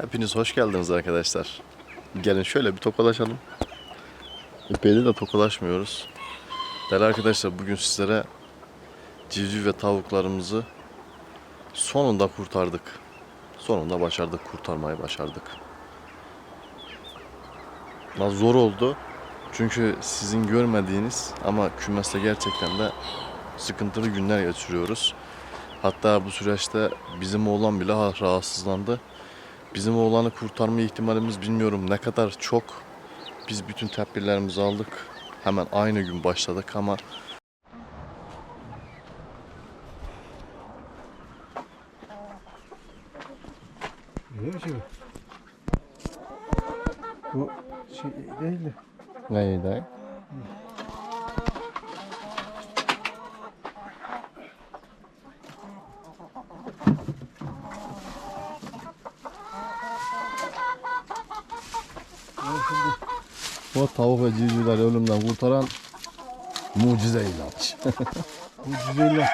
Hepiniz hoş geldiniz arkadaşlar. Gelin şöyle bir tokalaşalım. Epeyde de tokalaşmıyoruz. Değerli arkadaşlar bugün sizlere civciv ve tavuklarımızı sonunda kurtardık. Sonunda başardık, kurtarmayı başardık. Biraz zor oldu. Çünkü sizin görmediğiniz ama kümeste gerçekten de sıkıntılı günler geçiriyoruz. Hatta bu süreçte bizim oğlan bile rahatsızlandı. Bizim oğlanı kurtarma ihtimalimiz bilmiyorum ne kadar çok. Biz bütün tedbirlerimizi aldık. Hemen aynı gün başladık ama Öyle mi? Bu şey değil de. neydi? O tavuk ve civcivleri ölümden kurtaran mucize ilaç. Bu cüzeyle.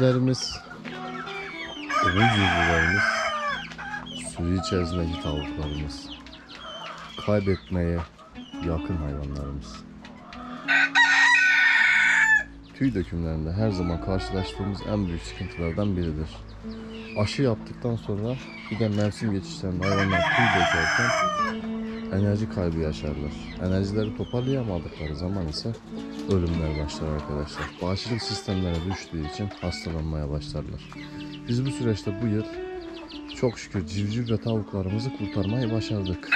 Civcivlerimiz, ölü civcivlerimiz, suyu içerisindeki tavuklarımız, kaybetmeye yakın hayvanlarımız. Tüy dökümlerinde her zaman karşılaştığımız en büyük sıkıntılardan biridir. Aşı yaptıktan sonra bir de mevsim geçişlerinde hayvanlar tüy dökerken enerji kaybı yaşarlar. Enerjileri toparlayamadıkları zaman ise ölümler başlar arkadaşlar. Bağışıklık sistemleri düştüğü için hastalanmaya başlarlar. Biz bu süreçte bu yıl çok şükür civciv ve tavuklarımızı kurtarmayı başardık.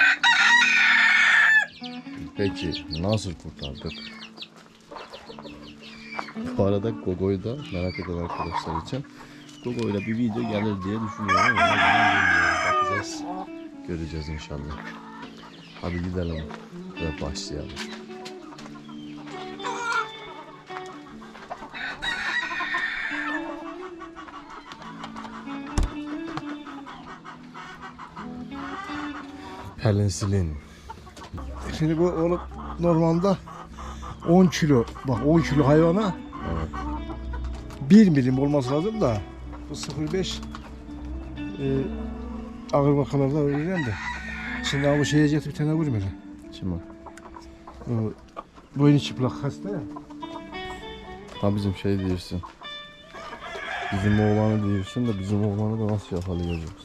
Peki nasıl kurtardık? Bu arada Gogo'yu da merak eden arkadaşlar için Gogo'yla bir video gelir diye düşünüyorum ama. Bakacağız. Göreceğiz inşallah. Hadi gidelim ve başlayalım. Penicillin. Şimdi bu oğlum normalde 10 kilo. Bak 10 kilo hayvana Evet. 1 milim olması lazım da bu 0.5 e, ağır vakalarda öğrenen de. Şimdi abi şeye getir bir tane hele. Şimdi O boynu çıplak hasta ya. ha bizim şey diyorsun. Bizim oğlanı diyorsun da bizim oğlanı da nasıl yakalayacağız?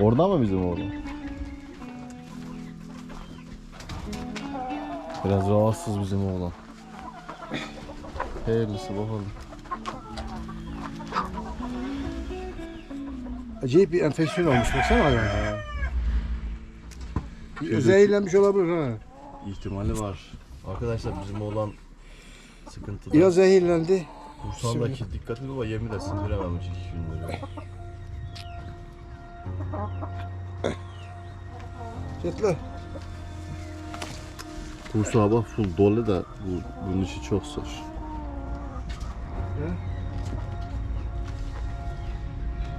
Orada mı bizim oğlan? Biraz rahatsız bizim oğlan. Hayırlısı bakalım. Acayip bir enfeksiyon olmuş baksana hayvan. Şöyle- Zehirlenmiş olabilir ha. İhtimali var. Arkadaşlar bizim oğlan sıkıntıda. Ya zehirlendi. Kursağındaki dikkatli baba yemi de sindirememiş iki gündür. Yetle. Kursağı bak full dolu da bu, bunun işi çok zor. He?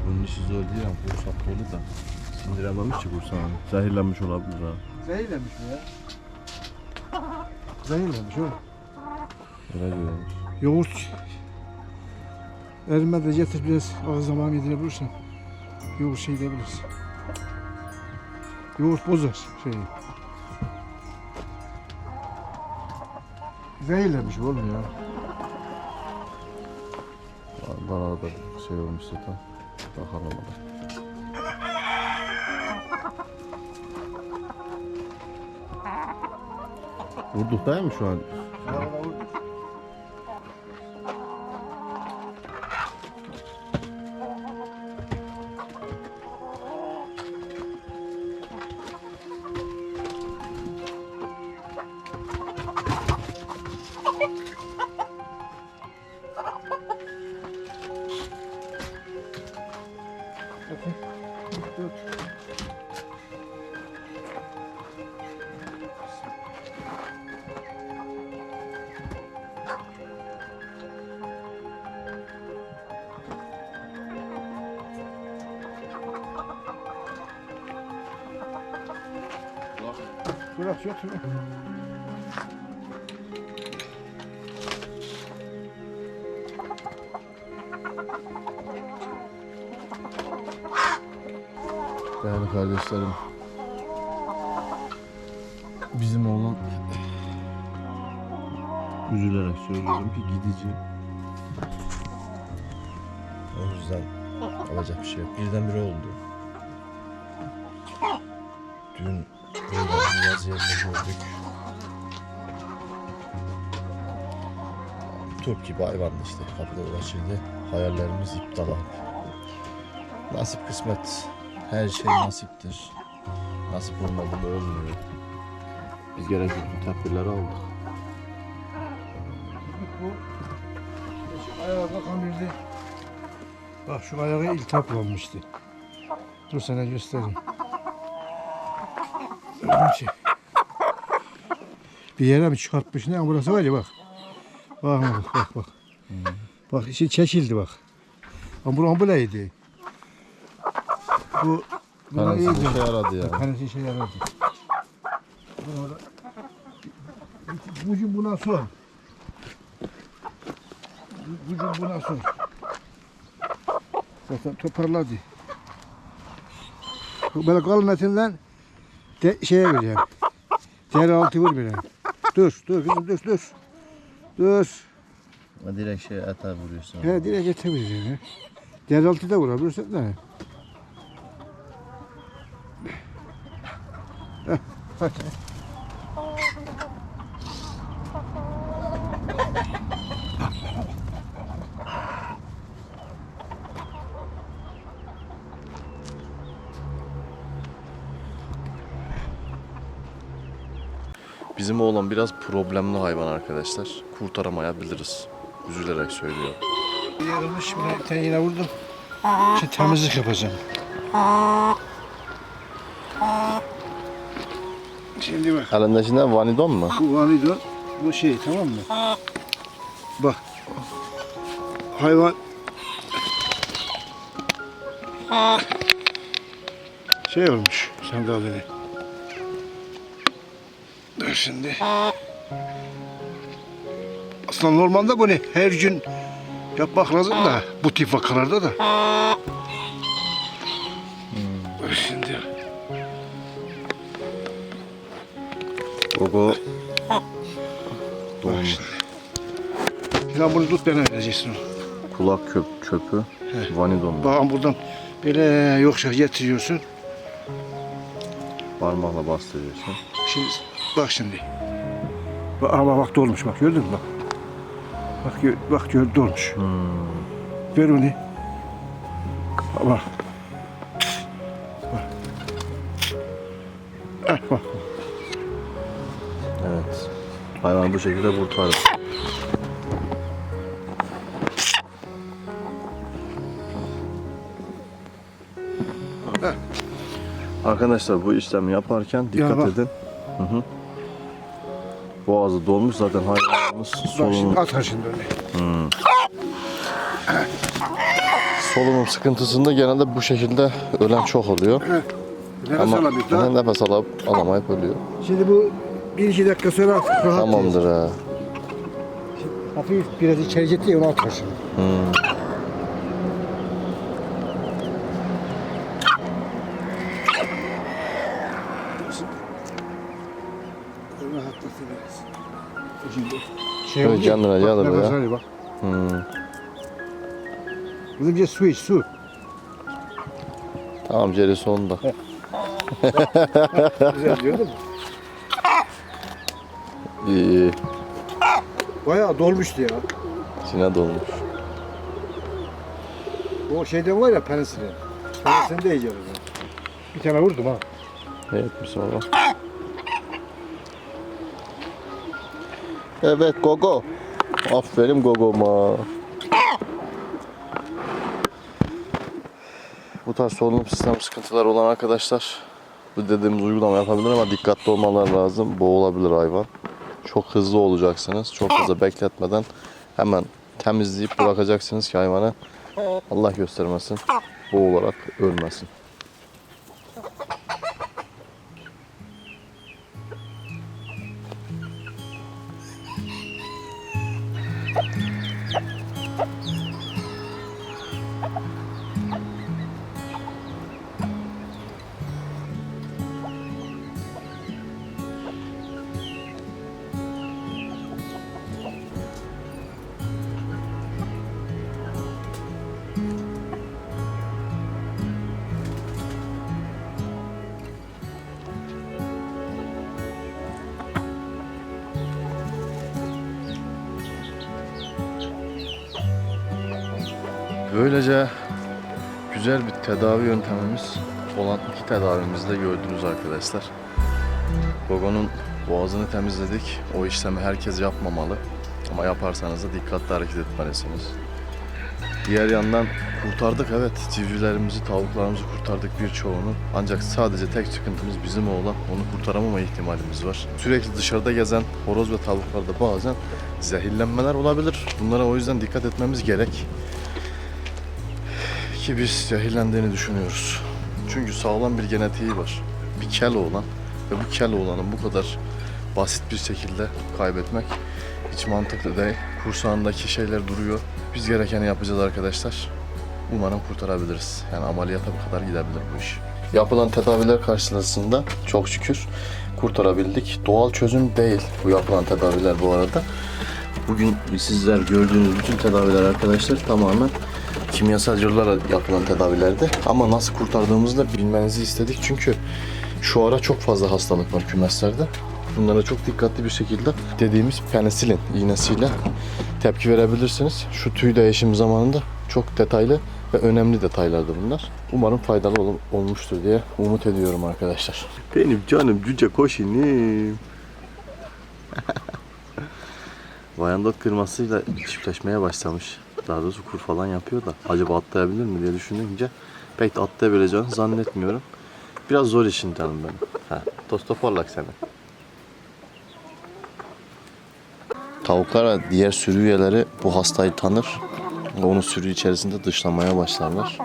Bunun işi zor değil ama kursak dolu da sindirememiş ki kursağını. Zehirlenmiş olabilir ha. Zehirlenmiş mi ya? Zehirlenmiş oğlum. Öyle diyormuş. Yoğurt erime de getir biraz az zaman yedirebilirsen yoğurt şey edebiliriz. Yoğurt bozar şeyi. Zehirlenmiş oğlum ya. Bana da şey olmuş zaten. Bakalım. Vurduk değil mi şu an? Bırak götür. Değerli kardeşlerim. Bizim oğlan üzülerek söylüyorum ki gidici. O yüzden alacak bir şey yok. Birdenbire oldu. Dün böyle bir vaziyette gördük. Top gibi hayvandı işte kapıda ulaşırdı. Hayallerimiz iptal abi. Nasip kısmet. Her şey nasiptir. Nasip olmadı mı olmuyor. Biz gerekli tedbirleri aldık. Bu ayağa bakan birdi. Bak şu ayağı iltihap olmuştu. Dur sana göstereyim. Öyle şey. Bir yere mi çıkartmış ne? Burası var ya bak. Bak bak bak bak. Bak işi çekildi bak. Ama bu böyleydi. Bu buna iyiydi. işe yaradı ya. Kanası işe yaradı. Buna da- Bucun buna son. Bucun buna son. Zaten toparladı. Böyle kalın etinden de, şeye vereceğim. Deri altı vur bile. Dur, dur kızım dur, dur. Dur. Direkt şey ete vuruyorsun. He direkt ete vereceğim ya. Deri altı da vurabilirsin de. Heh, hadi. Bizim oğlan biraz problemli hayvan arkadaşlar. Kurtaramayabiliriz. Üzülerek söylüyor. Yarılmış bir tane yine vurdum. Şimdi temizlik yapacağım. Şimdi bak. Elindekinde vanidon mu? Bu valido bu şey tamam mı? Bak. Hayvan şey olmuş sandalyede. Dur şimdi. Aslında normalde bunu her gün yapmak lazım da bu tip vakalarda da. Dur şimdi. Gogo dolmuş. şimdi. Bunu tut bana vereceksin. Kulak köp çöpü vanidon. Bakın buradan böyle yoksa getiriyorsun. Parmakla bastırıyorsun. Şimdi bak şimdi. Bak, ama bak dolmuş bak gördün mü bak. Bak gör, bak gör dolmuş. Hmm. Ver onu. Bak. Bak. Eh, bak. Evet. Hayvan bu şekilde kurtarır. Arkadaşlar bu işlemi yaparken dikkat bak. edin. Hı hı. Boğazı dolmuş zaten hayvanımız solunum, şimdi at ha şimdi öyle. solunum sıkıntısında genelde bu şekilde ölen çok oluyor. Nefes Ama alamıyor daha. nefes alıp alamayıp ölüyor. Şimdi bu bir iki dakika sonra rahat Tamamdır ha. Hafif biraz içeri gitti ya onu atar şimdi. Şey Şöyle oldu kendine bak gelir nefes ya. alıyor bak. Hmm. Kızım bir su iç su. Tamam Jerry sonunda. Güzel diyordun mu? İyi iyi. Bayağı dolmuştu ya. Sine dolmuş. O şeyden var ya penisilin. Penisilin de oldu. Bir tane vurdum ha. Ne etmiş oğlum? Evet Gogo. Aferin Gogo'ma. Bu tarz solunum sistem sıkıntıları olan arkadaşlar bu dediğimiz uygulama yapabilir ama dikkatli olmaları lazım. Boğulabilir hayvan. Çok hızlı olacaksınız. Çok hızlı bekletmeden hemen temizleyip bırakacaksınız ki hayvanı Allah göstermesin boğularak ölmesin. Böylece güzel bir tedavi yöntemimiz olan iki tedavimizi de gördünüz arkadaşlar. Gogo'nun boğazını temizledik. O işlemi herkes yapmamalı. Ama yaparsanız da dikkatli hareket etmelisiniz. Diğer yandan kurtardık evet civcivlerimizi, tavuklarımızı kurtardık birçoğunu. Ancak sadece tek sıkıntımız bizim oğlan. Onu kurtaramama ihtimalimiz var. Sürekli dışarıda gezen horoz ve tavuklarda bazen zehirlenmeler olabilir. Bunlara o yüzden dikkat etmemiz gerek. Ki biz zehirlendiğini düşünüyoruz. Çünkü sağlam bir genetiği var. Bir kel oğlan ve bu kel oğlanın bu kadar basit bir şekilde kaybetmek hiç mantıklı değil. Kursağındaki şeyler duruyor. Biz gerekeni yapacağız arkadaşlar. Umarım kurtarabiliriz. Yani ameliyata bu kadar gidebilir bu iş. Yapılan tedaviler karşısında çok şükür kurtarabildik. Doğal çözüm değil bu yapılan tedaviler bu arada. Bugün sizler gördüğünüz bütün tedaviler arkadaşlar tamamen kimyasal yollarla yapılan tedavilerdi. Ama nasıl kurtardığımızı da bilmenizi istedik. Çünkü şu ara çok fazla hastalık var kümeslerde. Bunlara çok dikkatli bir şekilde dediğimiz penisilin iğnesiyle tepki verebilirsiniz. Şu tüy değişim zamanında çok detaylı ve önemli detaylardı bunlar. Umarım faydalı ol- olmuştur diye umut ediyorum arkadaşlar. Benim canım cüce koşinim. Vyandoz kırmasıyla çiftleşmeye başlamış. Daha doğrusu kur falan yapıyor da acaba atlayabilir mi diye düşününce pek de atlayabileceğini zannetmiyorum. Biraz zor işin canım benim. Ha, tostoparlak seni. Tavuklar ve diğer sürü üyeleri bu hastayı tanır onu sürü içerisinde dışlamaya başlarlar.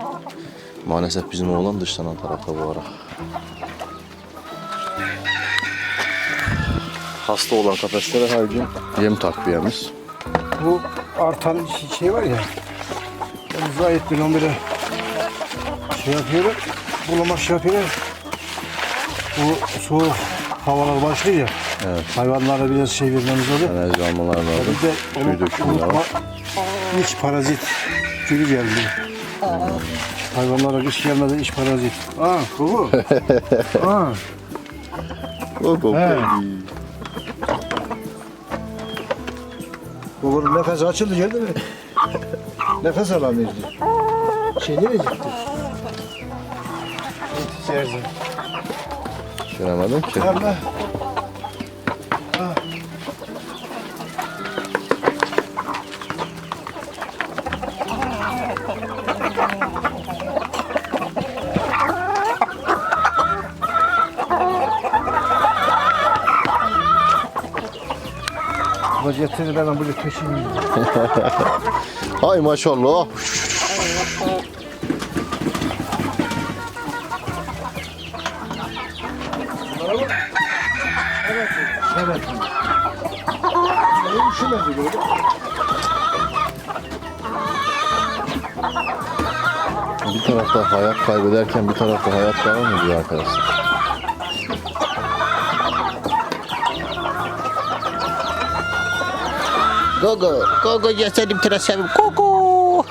Maalesef bizim oğlan dışlanan tarafta bu ara. Hasta olan kafeslere her gün yem takviyemiz. Bu artan şey var ya. Ben uzağa ettim beri şey yapıyorum. Bulamak şey yapıyorum. Bu soğuk havalar başlıyor ya. Evet. Hayvanlara biraz şey vermemiz oluyor. Enerji almalar lazım. Bir de onu de unutma. var. İç parazit türü geldi. Hayvanlara kış gelmeden iç parazit. Aa bu. Aa. He. baby. Babanın nefes açıldı geldi mi? nefes alamıyoruz diyor. Şey nereye gitti? Yetişersin. Göremedim ki. Allah. Vaziyetini ben buraya taşıyayım. Hay maşallah. Evet. Benim üşümedi böyle. Bir tarafta hayat kaybederken bir tarafta hayat devam ediyor arkadaşlar. Gogo, Gogo gösterdim tıraşlarım. Gogo.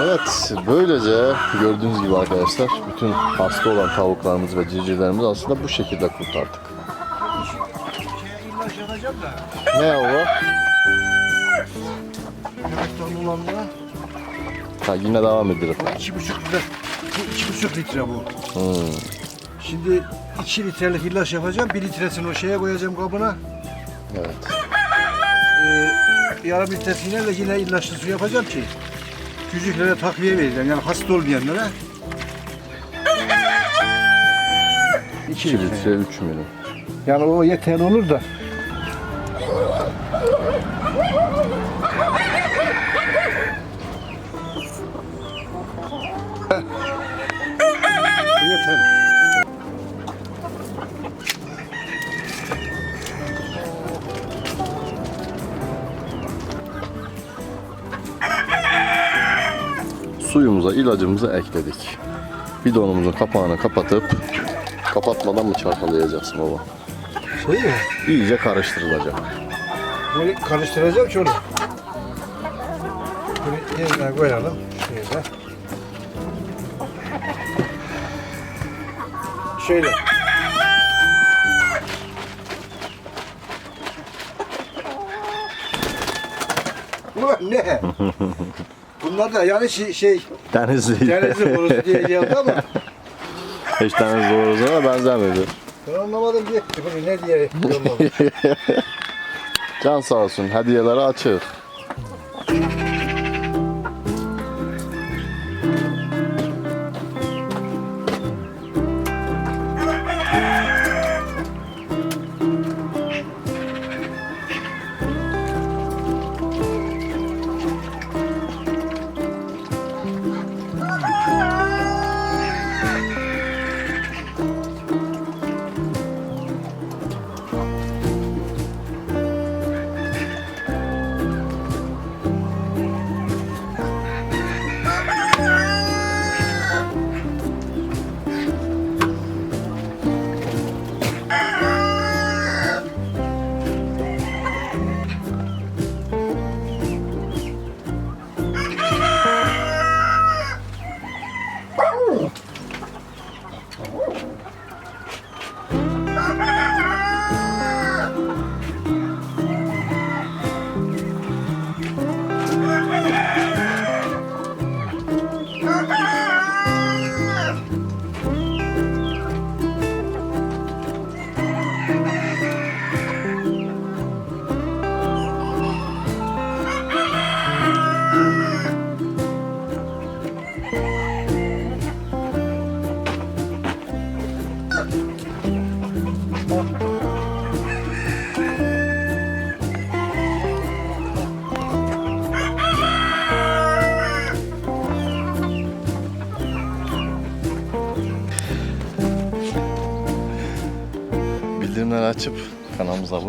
Evet, böylece gördüğünüz gibi arkadaşlar bütün hasta olan tavuklarımız ve civcivlerimizi aslında bu şekilde kurtardık. Ne o? Ha yine devam edelim. İki buçuk litre. Bu iki buçuk litre bu. Hmm. Şimdi iki litrelik ilaç yapacağım. Bir litresini o şeye koyacağım kabına. Evet. Ee, yarım litresiyle de yine ilaçlı su yapacağım ki küçüklere takviye vereceğim. Yani hasta olmayanlara. 2 2 litre 3 milim. Yani o yeterli olur da. bidonumuza ilacımızı ekledik. Bidonumuzun kapağını kapatıp kapatmadan mı çarpalayacaksın baba? Şey mi? İyice karıştırılacak. Böyle karıştıracağım şöyle. Böyle yerine koyalım. Şöyle. Şöyle. Ulan ne? Bunlar da yani şey, şey Denizli. denizli borusu diye geldi ama Hiç denizli borusuna benzemiyordu. ben anlamadım ki bunu ne diye yollamış. Can sağ olsun. Hediyeleri açık.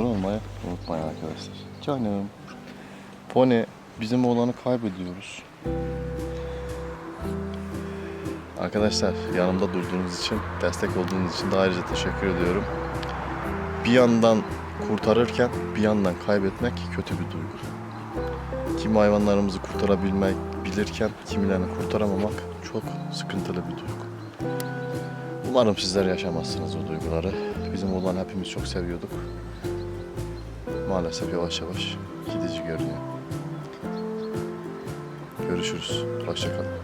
Abone olmayı unutmayın arkadaşlar. Canım. Pony bizim oğlanı kaybediyoruz. Arkadaşlar yanımda durduğunuz için, destek olduğunuz için de ayrıca teşekkür ediyorum. Bir yandan kurtarırken bir yandan kaybetmek kötü bir duygu. Kimi hayvanlarımızı kurtarabilmek bilirken kimilerini kurtaramamak çok sıkıntılı bir duygu. Umarım sizler yaşamazsınız o duyguları. Bizim oğlan hepimiz çok seviyorduk. Maalesef yavaş yavaş gidici görünüyor. Görüşürüz. Hoşçakalın.